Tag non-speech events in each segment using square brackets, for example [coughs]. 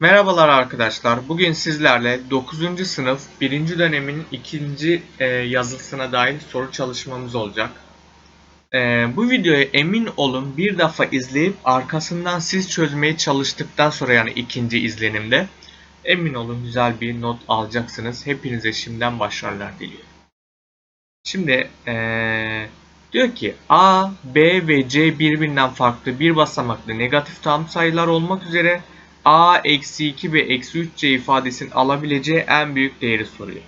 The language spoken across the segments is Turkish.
Merhabalar arkadaşlar. Bugün sizlerle 9. sınıf 1. dönemin 2. e, yazısına dair soru çalışmamız olacak. E, bu videoyu emin olun bir defa izleyip arkasından siz çözmeye çalıştıktan sonra yani ikinci izlenimde emin olun güzel bir not alacaksınız. Hepinize şimdiden başarılar diliyorum. Şimdi e, diyor ki A, B ve C birbirinden farklı bir basamaklı negatif tam sayılar olmak üzere a eksi 2 ve eksi 3c ifadesinin alabileceği en büyük değeri soruyor.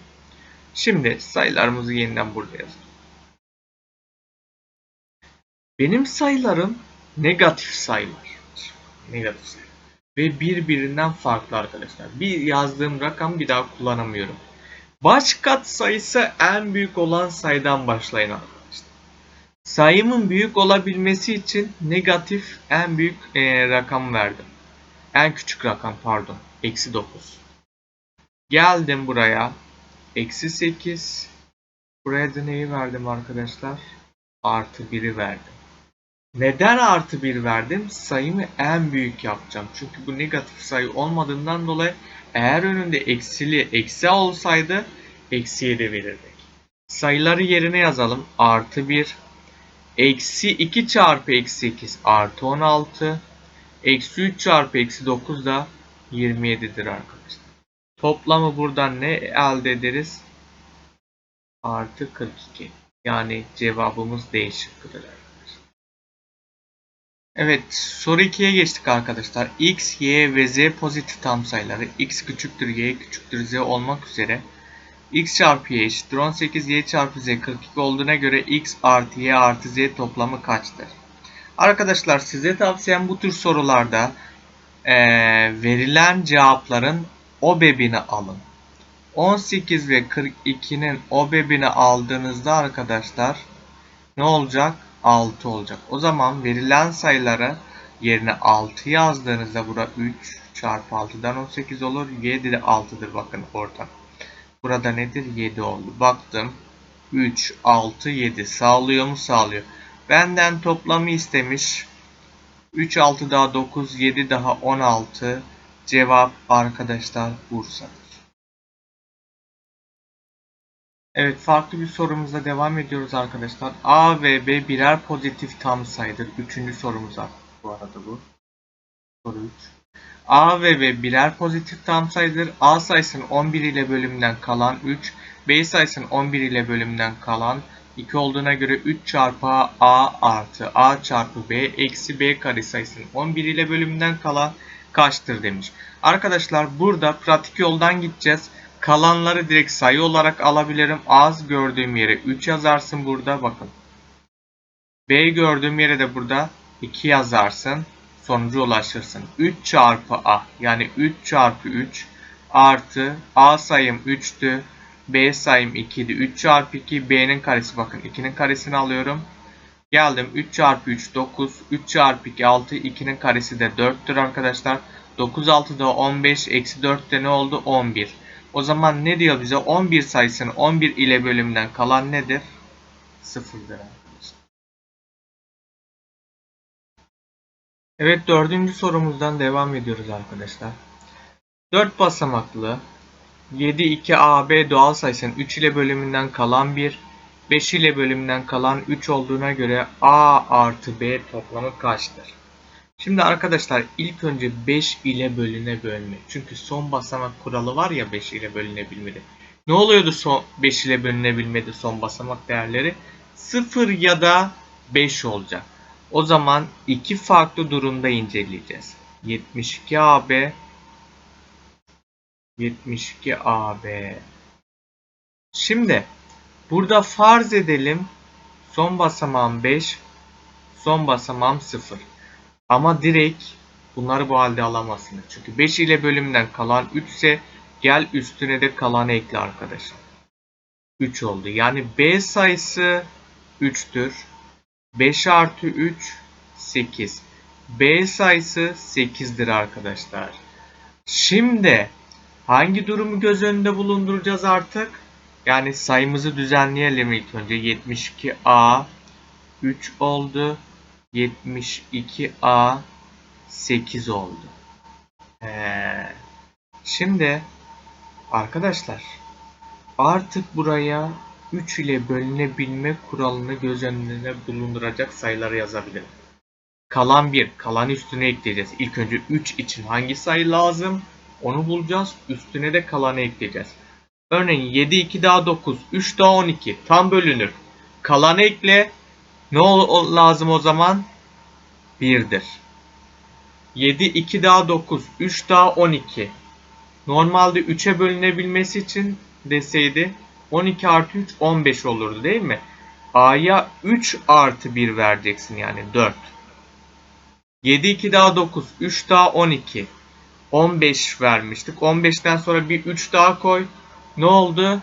Şimdi sayılarımızı yeniden burada yazalım. Benim sayılarım negatif sayılar. Negatif sayılar. Ve birbirinden farklı arkadaşlar. Bir yazdığım rakam bir daha kullanamıyorum. Baş kat sayısı en büyük olan sayıdan başlayın arkadaşlar. Sayımın büyük olabilmesi için negatif en büyük e, rakam verdim. En küçük rakam pardon. Eksi 9. Geldim buraya. Eksi 8. Buraya da neyi verdim arkadaşlar? Artı 1'i verdim. Neden artı 1 verdim? Sayımı en büyük yapacağım. Çünkü bu negatif sayı olmadığından dolayı eğer önünde eksili eksi olsaydı eksiye de verirdik. Sayıları yerine yazalım. Artı 1. Eksi 2 çarpı eksi 8 artı 16. Eksi 3 çarpı eksi 9 da 27'dir arkadaşlar. Toplamı buradan ne elde ederiz? Artı 42. Yani cevabımız D şıkkıdır arkadaşlar. Evet soru 2'ye geçtik arkadaşlar. X, Y ve Z pozitif tam sayıları x küçüktür y küçüktür z olmak üzere x çarpı y eşittir 18 y çarpı z 42 olduğuna göre x artı y artı z toplamı kaçtır? Arkadaşlar size tavsiyem bu tür sorularda e, verilen cevapların OBEB'ini alın. 18 ve 42'nin OBEB'ini aldığınızda arkadaşlar ne olacak? 6 olacak. O zaman verilen sayıları yerine 6 yazdığınızda burada 3 çarpı 6'dan 18 olur. 7 de 6'dır bakın orada. Burada nedir? 7 oldu. Baktım. 3, 6, 7 sağlıyor mu? Sağlıyor. Benden toplamı istemiş. 3 6 daha 9 7 daha 16. Cevap arkadaşlar Bursa'dır. Evet farklı bir sorumuzla devam ediyoruz arkadaşlar. A ve B birer pozitif tam sayıdır. Üçüncü sorumuz bu arada bu. Soru 3. A ve B birer pozitif tam sayıdır. A sayısının 11 ile bölümünden kalan 3, B sayısının 11 ile bölümünden kalan 2 olduğuna göre 3 çarpı a artı a çarpı b eksi b kare sayısının 11 ile bölümünden kalan kaçtır demiş. Arkadaşlar burada pratik yoldan gideceğiz. Kalanları direkt sayı olarak alabilirim. Az gördüğüm yere 3 yazarsın burada bakın. B gördüğüm yere de burada 2 yazarsın. Sonuca ulaşırsın. 3 çarpı a yani 3 çarpı 3 artı a sayım 3'tü. B sayım 2 idi. 3 çarpı 2 B'nin karesi bakın 2'nin karesini alıyorum. Geldim 3 çarpı 3 9. 3 çarpı 2 6. 2'nin karesi de 4'tür arkadaşlar. 9 6 da 15. Eksi 4 de ne oldu? 11. O zaman ne diyor bize? 11 sayısının 11 ile bölümden kalan nedir? 0'dır arkadaşlar. Evet dördüncü sorumuzdan devam ediyoruz arkadaşlar. 4 basamaklı 7 2 AB doğal sayısının 3 ile bölümünden kalan 1, 5 ile bölümünden kalan 3 olduğuna göre A artı B toplamı kaçtır? Şimdi arkadaşlar ilk önce 5 ile bölüne bölme. Çünkü son basamak kuralı var ya 5 ile bölünebilmede. Ne oluyordu son 5 ile bölünebilmede son basamak değerleri? 0 ya da 5 olacak. O zaman iki farklı durumda inceleyeceğiz. 72 AB 72 AB. Şimdi burada farz edelim son basamağım 5, son basamağım 0. Ama direkt bunları bu halde alamazsınız. Çünkü 5 ile bölümden kalan 3 ise gel üstüne de kalanı ekle arkadaşlar. 3 oldu. Yani B sayısı 3'tür. 5 artı 3 8. B sayısı 8'dir arkadaşlar. Şimdi Hangi durumu göz önünde bulunduracağız artık? Yani sayımızı düzenleyelim ilk önce. 72A 3 oldu. 72A 8 oldu. Ee, Şimdi arkadaşlar artık buraya 3 ile bölünebilme kuralını göz önüne bulunduracak sayıları yazabilirim. Kalan 1, kalan üstüne ekleyeceğiz. İlk önce 3 için hangi sayı lazım? Onu bulacağız. Üstüne de kalanı ekleyeceğiz. Örneğin 7, 2 daha 9, 3 daha 12. Tam bölünür. Kalanı ekle. Ne lazım o zaman? 1'dir. 7, 2 daha 9, 3 daha 12. Normalde 3'e bölünebilmesi için deseydi 12 artı 3 15 olurdu değil mi? A'ya 3 artı 1 vereceksin yani 4. 7 2 daha 9, 3 daha 12. 15 vermiştik. 15'ten sonra bir 3 daha koy. Ne oldu?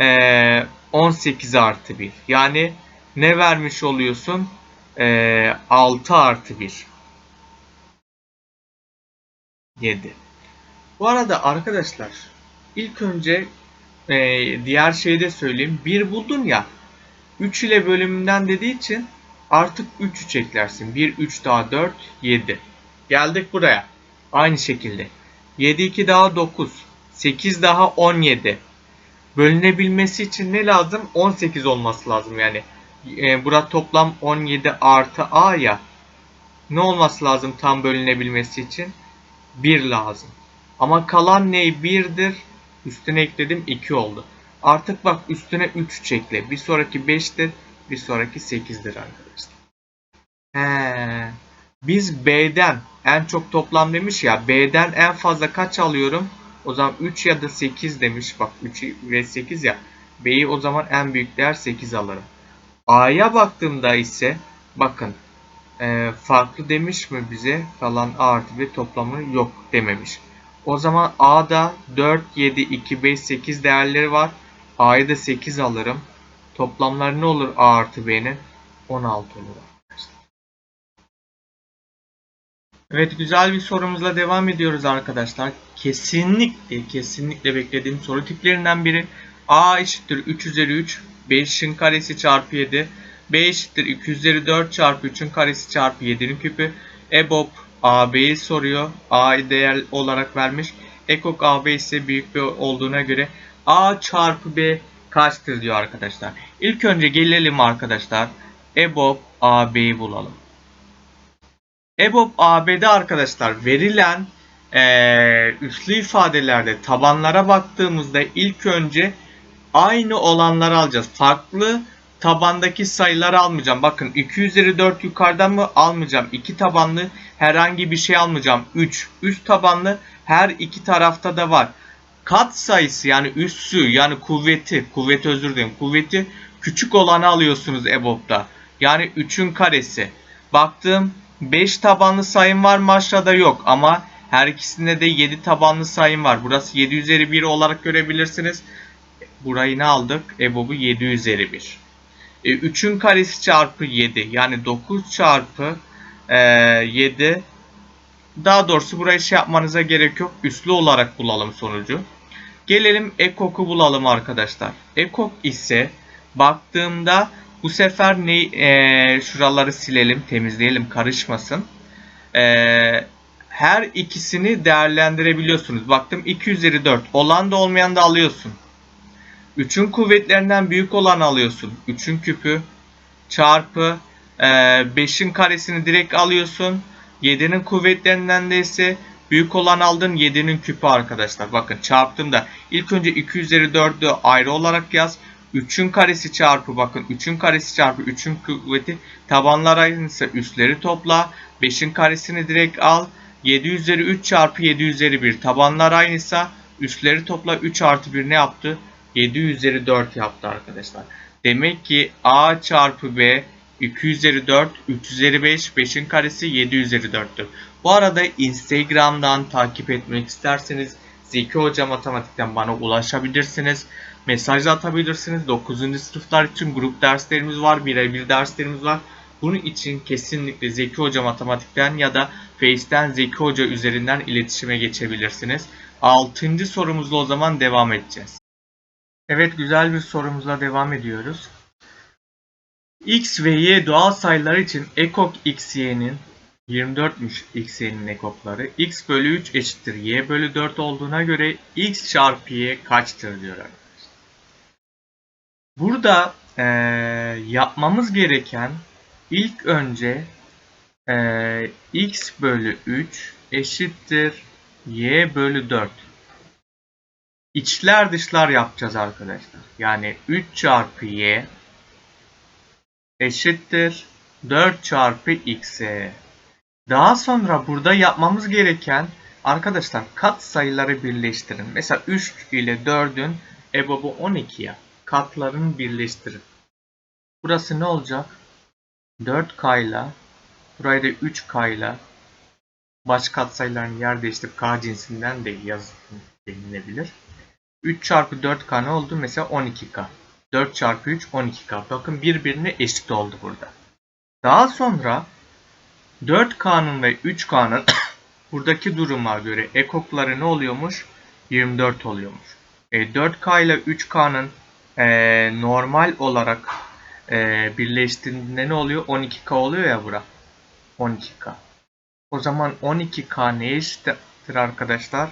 Ee, 18 artı 1. Yani ne vermiş oluyorsun? Ee, 6 artı 1. 7. Bu arada arkadaşlar ilk önce e, diğer şeyi de söyleyeyim. 1 buldun ya 3 ile bölümünden dediği için artık 3 3 eklersin. 1 3 daha 4 7. Geldik buraya. Aynı şekilde. 7 2 daha 9. 8 daha 17. Bölünebilmesi için ne lazım? 18 olması lazım yani. E, burada toplam 17 artı a ya. Ne olması lazım tam bölünebilmesi için? 1 lazım. Ama kalan ne? 1'dir. Üstüne ekledim 2 oldu. Artık bak üstüne 3 çekle. Bir sonraki 5'tir. Bir sonraki 8'dir arkadaşlar. He. Biz B'den en çok toplam demiş ya. B'den en fazla kaç alıyorum? O zaman 3 ya da 8 demiş. Bak 3 ve 8 ya. B'yi o zaman en büyük değer 8 alırım. A'ya baktığımda ise bakın e, farklı demiş mi bize? Kalan A artı B toplamı yok dememiş. O zaman A'da 4, 7, 2, 5, 8 değerleri var. A'yı da 8 alırım. Toplamları ne olur A artı B'nin? 16 olur Evet güzel bir sorumuzla devam ediyoruz arkadaşlar. Kesinlikle kesinlikle beklediğim soru tiplerinden biri. A eşittir 3 üzeri 3. 5'in karesi çarpı 7. B eşittir 2 üzeri 4 çarpı 3'ün karesi çarpı 7'nin küpü. EBOB AB'yi soruyor. A'yı değer olarak vermiş. Ekok AB ise büyük bir olduğuna göre A çarpı B kaçtır diyor arkadaşlar. İlk önce gelelim arkadaşlar. EBOB AB'yi bulalım. EBOB AB'de arkadaşlar verilen eee üslü ifadelerde tabanlara baktığımızda ilk önce aynı olanları alacağız. Farklı tabandaki sayıları almayacağım. Bakın 2 üzeri 4 yukarıdan mı almayacağım. 2 tabanlı herhangi bir şey almayacağım. 3 üst tabanlı her iki tarafta da var. Kat sayısı yani üssü yani kuvveti, kuvveti özür dilerim. Kuvveti küçük olanı alıyorsunuz EBOB'da. Yani 3'ün karesi. Baktım 5 tabanlı sayım var mı aşağıda yok ama her ikisinde de 7 tabanlı sayım var. Burası 7 üzeri 1 olarak görebilirsiniz. Burayı ne aldık? EBOB'u 7 üzeri 1. E, 3'ün karesi çarpı 7 yani 9 çarpı e, 7 daha doğrusu burayı şey yapmanıza gerek yok. Üslü olarak bulalım sonucu. Gelelim ekok'u bulalım arkadaşlar. Ekok ise baktığımda bu sefer ne e, şuraları silelim, temizleyelim, karışmasın. E, her ikisini değerlendirebiliyorsunuz. Baktım 2 üzeri 4. Olan da olmayan da alıyorsun. 3'ün kuvvetlerinden büyük olanı alıyorsun. 3'ün küpü çarpı 5'in karesini direkt alıyorsun. 7'nin kuvvetlerinden de ise büyük olan aldın 7'nin küpü arkadaşlar. Bakın çarptığımda ilk önce 2 üzeri 4'ü ayrı olarak yaz. 3'ün karesi çarpı bakın 3'ün karesi çarpı 3'ün kuvveti tabanlar aynıysa üstleri topla. 5'in karesini direkt al. 7 üzeri 3 çarpı 7 üzeri 1 tabanlar aynıysa üstleri topla 3 artı 1 ne yaptı? 7 üzeri 4 yaptı arkadaşlar. Demek ki A çarpı B 2 üzeri 4, 3 üzeri 5, 5'in karesi 7 üzeri 4'tür. Bu arada Instagram'dan takip etmek isterseniz Zeki Hoca Matematik'ten bana ulaşabilirsiniz. Mesaj atabilirsiniz. 9. sınıflar için grup derslerimiz var, birebir derslerimiz var. Bunun için kesinlikle Zeki Hoca Matematik'ten ya da Face'ten Zeki Hoca üzerinden iletişime geçebilirsiniz. 6. sorumuzla o zaman devam edeceğiz. Evet güzel bir sorumuzla devam ediyoruz. X ve Y doğal sayılar için ekok x, y'nin 24'müş x'nin ekokları. x bölü 3 eşittir y bölü 4 olduğuna göre x çarpı y kaçtır diyor arkadaşlar. Burada eee, yapmamız gereken ilk önce eee, x bölü 3 eşittir y bölü 4. İçler dışlar yapacağız arkadaşlar. Yani 3 çarpı y eşittir 4 çarpı x'e. Daha sonra burada yapmamız gereken arkadaşlar kat sayıları birleştirin. Mesela 3 ile 4'ün EBOB'u 12 ya. Katlarını birleştirin. Burası ne olacak? 4K ile burayı da 3K ile baş katsayıların yer değiştirip K cinsinden de yazın denilebilir. 3 çarpı 4K ne oldu? Mesela 12K. 4 çarpı 3 12K. Bakın birbirine eşit oldu burada. Daha sonra 4K'nın ve 3K'nın [coughs] buradaki duruma göre ekokları ne oluyormuş? 24 oluyormuş. E, 4K ile 3K'nın e, normal olarak e, birleştiğinde ne oluyor? 12K oluyor ya bura. 12K. O zaman 12K ne eşittir arkadaşlar?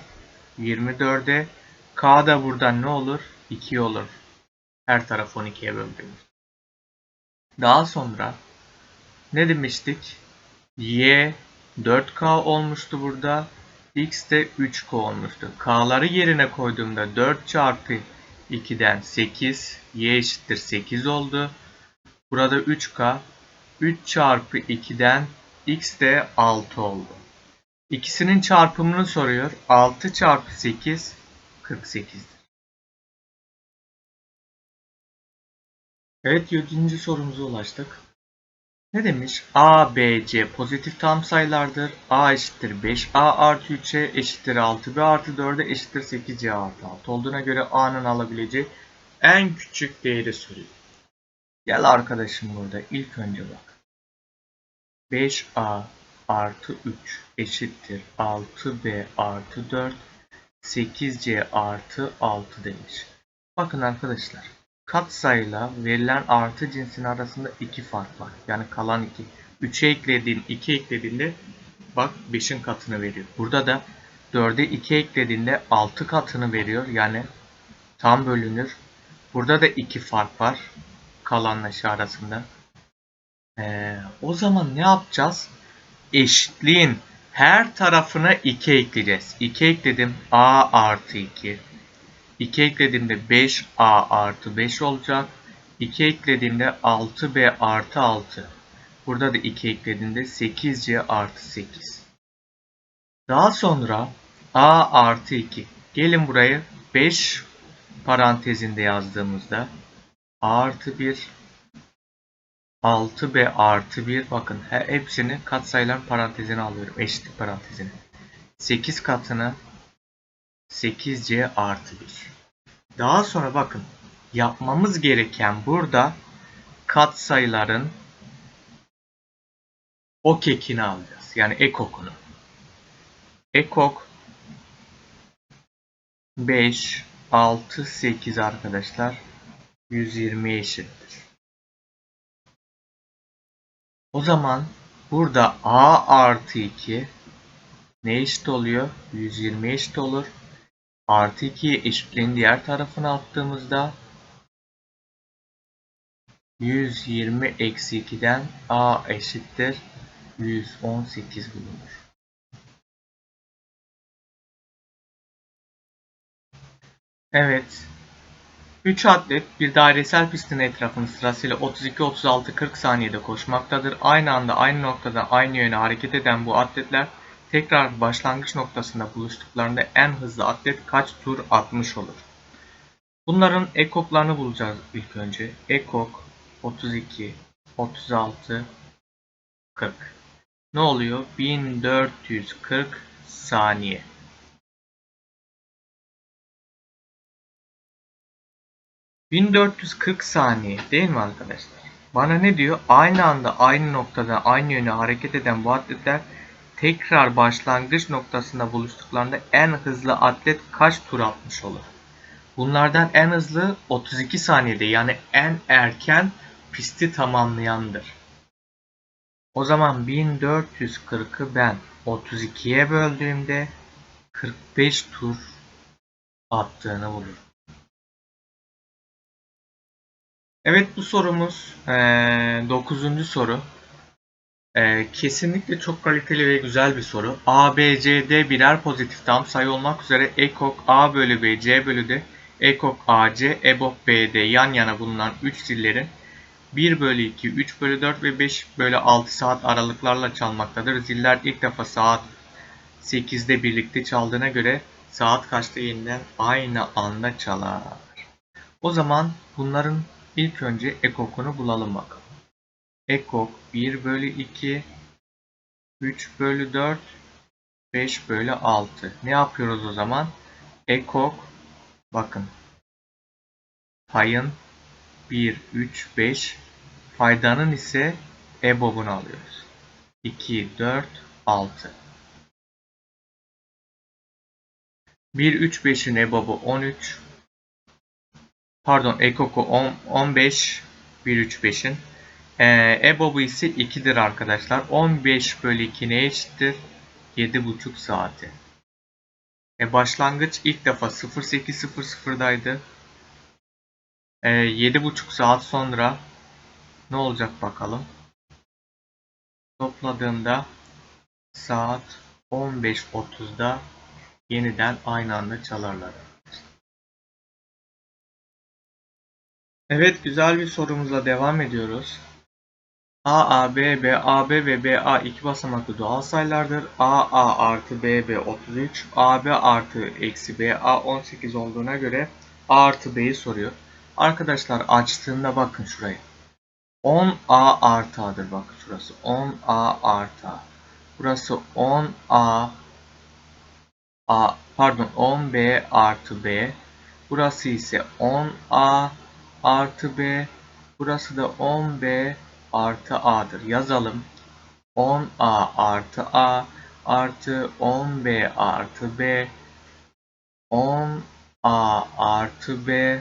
24'e K da buradan ne olur? 2 olur. Her taraf 12'ye böldüğümüz. Daha sonra ne demiştik? Y 4K olmuştu burada. X de 3K olmuştu. K'ları yerine koyduğumda 4 çarpı 2'den 8. Y eşittir 8 oldu. Burada 3K. 3 çarpı 2'den X de 6 oldu. İkisinin çarpımını soruyor. 6 çarpı 8 48'dir. Evet 7. sorumuza ulaştık. Ne demiş? A, B, C pozitif tam sayılardır. A eşittir 5, A artı 3'e eşittir 6, B artı 4'e eşittir 8, C artı 6 olduğuna göre A'nın alabileceği en küçük değeri soruyor. Gel arkadaşım burada ilk önce bak. 5A artı 3 eşittir 6B artı 4 8C artı 6 demiş. Bakın arkadaşlar katsayıyla verilen artı cinsin arasında iki fark var. Yani kalan 2. 3'e eklediğin 2 eklediğinde bak 5'in katını veriyor. Burada da 4'e 2 eklediğinde 6 katını veriyor. Yani tam bölünür. Burada da 2 fark var. Kalanla şey arasında. Ee, o zaman ne yapacağız? Eşitliğin her tarafına 2 ekleyeceğiz. 2 ekledim. A artı 2. 2 eklediğimde 5A artı 5 olacak. 2 eklediğimde 6B artı 6. Burada da 2 eklediğimde 8C artı 8. Daha sonra A artı 2. Gelin burayı 5 parantezinde yazdığımızda A artı 1 6B artı 1 bakın hepsini katsayılar parantezine alıyorum. Eşitlik parantezine. 8 katını 8C artı 1. Daha sonra bakın yapmamız gereken burada katsayıların ok ekini alacağız. Yani ekokunu. Ekok 5, 6, 8 arkadaşlar 120 eşittir. O zaman burada A artı 2 ne eşit oluyor? 120 eşit olur. Artı 2'yi eşitliğin diğer tarafına attığımızda 120 eksi 2'den A eşittir 118 bulunur. Evet. 3 atlet bir dairesel pistin etrafını sırasıyla 32, 36, 40 saniyede koşmaktadır. Aynı anda aynı noktada aynı yöne hareket eden bu atletler tekrar başlangıç noktasında buluştuklarında en hızlı atlet kaç tur atmış olur? Bunların ekoklarını bulacağız ilk önce. Ekok 32, 36, 40. Ne oluyor? 1440 saniye. ...1440 saniye değil mi arkadaşlar? Bana ne diyor? Aynı anda aynı noktada aynı yöne hareket eden bu atletler tekrar başlangıç noktasında buluştuklarında en hızlı atlet kaç tur atmış olur? Bunlardan en hızlı 32 saniyede yani en erken pisti tamamlayandır. O zaman 1440'ı ben 32'ye böldüğümde 45 tur attığını bulurum. Evet bu sorumuz 9. soru. Eee, kesinlikle çok kaliteli ve güzel bir soru. A, B, C, D birer pozitif tam sayı olmak üzere ekok A bölü B, C bölü D, ekok A, C, EBOB B, D yan yana bulunan 3 zillerin 1 bölü 2, 3 bölü 4 ve 5 bölü 6 saat aralıklarla çalmaktadır. Ziller ilk defa saat 8'de birlikte çaldığına göre saat kaçta yeniden aynı anda çalar. O zaman bunların ilk önce ekokunu bulalım bakalım. Ekok 1 bölü 2, 3 bölü 4, 5 bölü 6. Ne yapıyoruz o zaman? Ekok bakın payın 1, 3, 5 faydanın ise EBOB'unu alıyoruz. 2, 4, 6. 1, 3, 5'in EBOB'u 13. Pardon EKOK'u 10, 15. 1, 3, 5'in. Ee, EBOB'u ise 2'dir arkadaşlar. 15 bölü 2 neye eşittir? 7,5 saati. E, başlangıç ilk defa 08.00'daydı. E, 7,5 saat sonra ne olacak bakalım. Topladığımda saat 15.30'da yeniden aynı anda çalarlar. Evet güzel bir sorumuzla devam ediyoruz. A, A, B, B, AB ve BA iki basamaklı doğal sayılardır. A, A artı B, B 33, AB artı eksi BA 18 olduğuna göre A artı B'yi soruyor. Arkadaşlar açtığında bakın şurayı. 10A artı A'dır bakın şurası. 10A artı A. Burası 10A A pardon 10B artı B. Burası ise 10A artı B. Burası da 10B artı A'dır. Yazalım. 10A artı A artı 10B artı B 10A artı B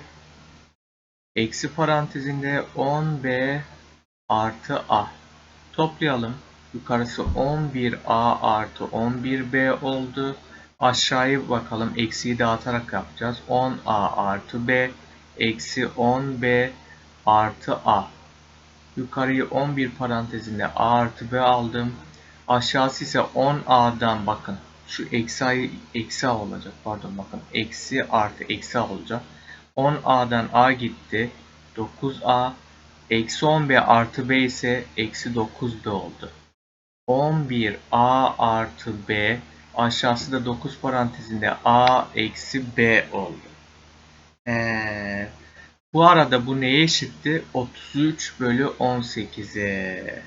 eksi parantezinde 10B artı A. Toplayalım. Yukarısı 11A artı 11B oldu. Aşağıya bakalım. Eksiyi dağıtarak yapacağız. 10A artı B eksi 10B artı A. Yukarıyı 11 parantezinde A artı B aldım. Aşağısı ise 10A'dan bakın. Şu eksi A, eksi A olacak. Pardon bakın. Eksi artı eksi A olacak. 10A'dan A gitti. 9A. Eksi 10B artı B ise eksi 9B oldu. 11A artı B. Aşağısı da 9 parantezinde A eksi B oldu. Ee, bu arada bu neye eşitti? 33 bölü 18'e.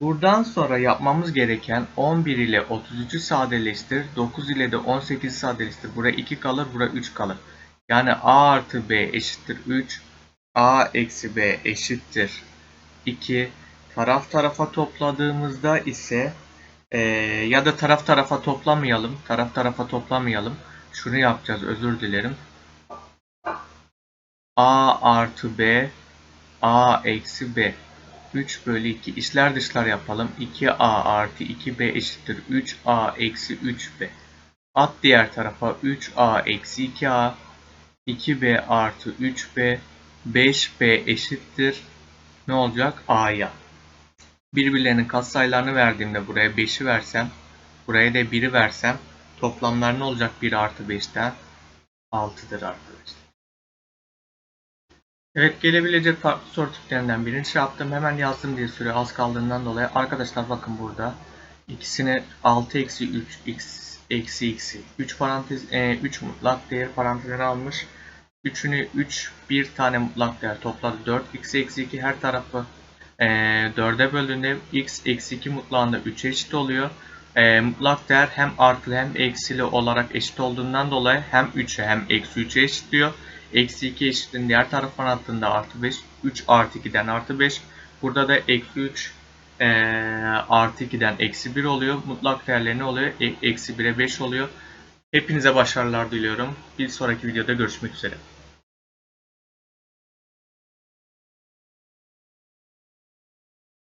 Buradan sonra yapmamız gereken 11 ile 33'ü sadeleştir. 9 ile de 18'i sadeleştir. Buraya 2 kalır, buraya 3 kalır. Yani A artı B eşittir 3. A eksi B eşittir 2. Taraf tarafa topladığımızda ise e, ya da taraf tarafa toplamayalım. Taraf tarafa toplamayalım. Şunu yapacağız özür dilerim. A artı B A eksi B 3 bölü 2 işler dışlar yapalım. 2A artı 2B eşittir 3A eksi 3B. At diğer tarafa 3A eksi 2A 2B artı 3B 5B eşittir. Ne olacak? A'ya. Birbirlerinin katsayılarını verdiğimde buraya 5'i versem buraya da 1'i versem toplamlar ne olacak 1 artı 5'ten? 6'dır arkadaşlar. Evet gelebilecek farklı soru tiplerinden birini şey yaptım. Hemen yazdım diye süre az kaldığından dolayı. Arkadaşlar bakın burada. ikisini 6 eksi 3 x eksi x'i 3 parantez e, 3 mutlak değer parantezine almış. 3'ünü 3 bir tane mutlak değer topladı. 4 x eksi 2 her tarafı e, 4'e böldüğünde x eksi 2 mutlağında 3'e eşit oluyor. E, mutlak değer hem artılı hem eksili olarak eşit olduğundan dolayı hem 3'e hem eksi 3'e eşitliyor. Eksi 2 eşitliğin diğer tarafına attığında artı 5. 3 artı 2'den artı 5. Burada da eksi 3 e, artı 2'den eksi 1 oluyor. Mutlak değerleri ne oluyor? E, eksi 1'e 5 oluyor. Hepinize başarılar diliyorum. Bir sonraki videoda görüşmek üzere.